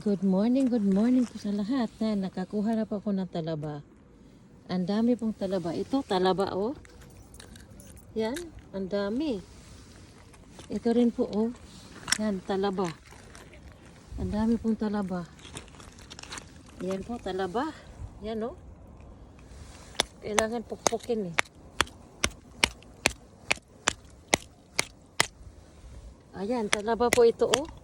Good morning, good morning po sa lahat. Na, nakakuha na po ako ng talaba. Ang dami pong talaba. Ito, talaba oh. Yan, ang dami. Ito rin po oh. Yan, talaba. Ang dami pong talaba. Yan po, talaba. Yan oh. Kailangan pukpukin eh. Ayan, talaba po ito oh.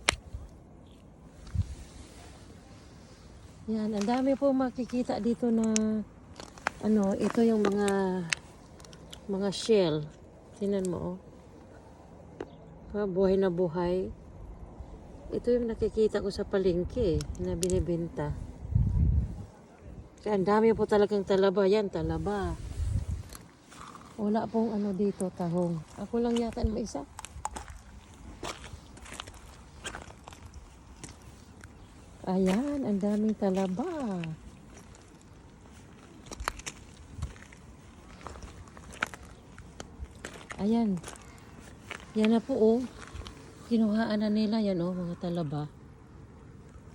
Yan, ang dami po makikita dito na ano, ito yung mga mga shell. Tingnan mo oh. Ha, buhay na buhay. Ito yung nakikita ko sa palengke eh, na binibenta. Kaya ang dami po talagang talaba. Yan, talaba. Wala pong ano dito, tahong. Ako lang yata may isa. Ayan, ang daming talaba. Ayan. Yan na po oh. Kinuhaan na nila yan oh, mga talaba.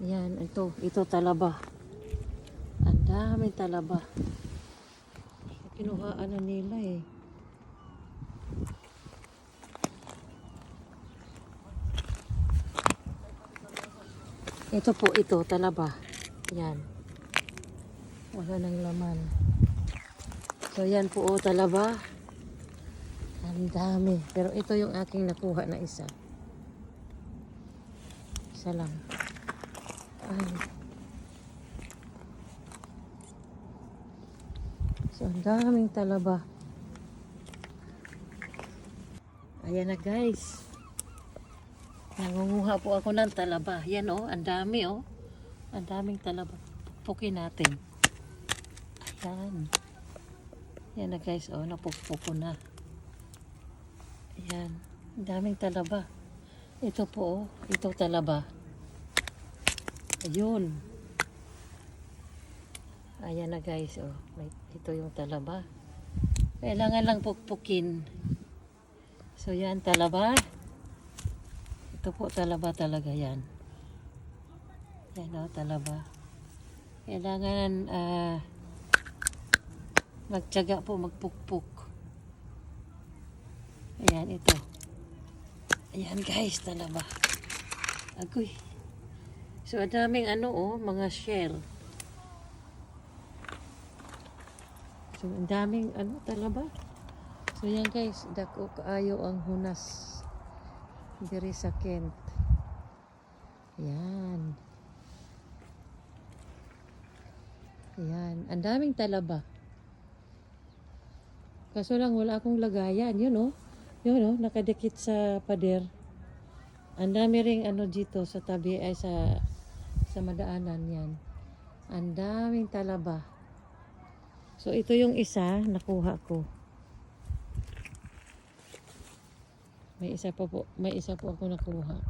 Yan, ito, ito talaba. Ang daming talaba. Kinuhaan na nila eh. Ito po, ito, talaba. Yan. Wala nang laman. So, yan po, oh, talaba. Ang dami. Pero ito yung aking nakuha na isa. Isa lang. Ay. So, ang daming talaba. Ayan na guys. Nangunguha po ako ng talaba. Yan oh, ang dami oh. Ang daming talaba. Pukpukin natin. Ayan. Yan na guys, oh, napukpuk ko na. Ayan. Ang daming talaba. Ito po oh, ito talaba. Ayun. Ayan na guys, oh. May, ito yung talaba. Kailangan lang pukpukin. So yan, talaba. Ito po talaba talaga yan. Yan o, talaba. Kailangan ah magtyaga po, magpukpuk. Ayan, ito. Ayan guys, talaba. Agoy. So, daming ano oh, mga shell. So, ang daming ano, talaba. So, yan guys, dako kaayo ang hunas diri sa Kent. Yan. Yan. Ang daming talaba. Kaso lang wala akong lagayan. Yun oh. Yun oh. Nakadikit sa pader. Ang dami ring ano dito sa tabi ay sa sa madaanan yan. Ang daming talaba. So ito yung isa nakuha ko. May isa pa po, may isa po ako nakuha.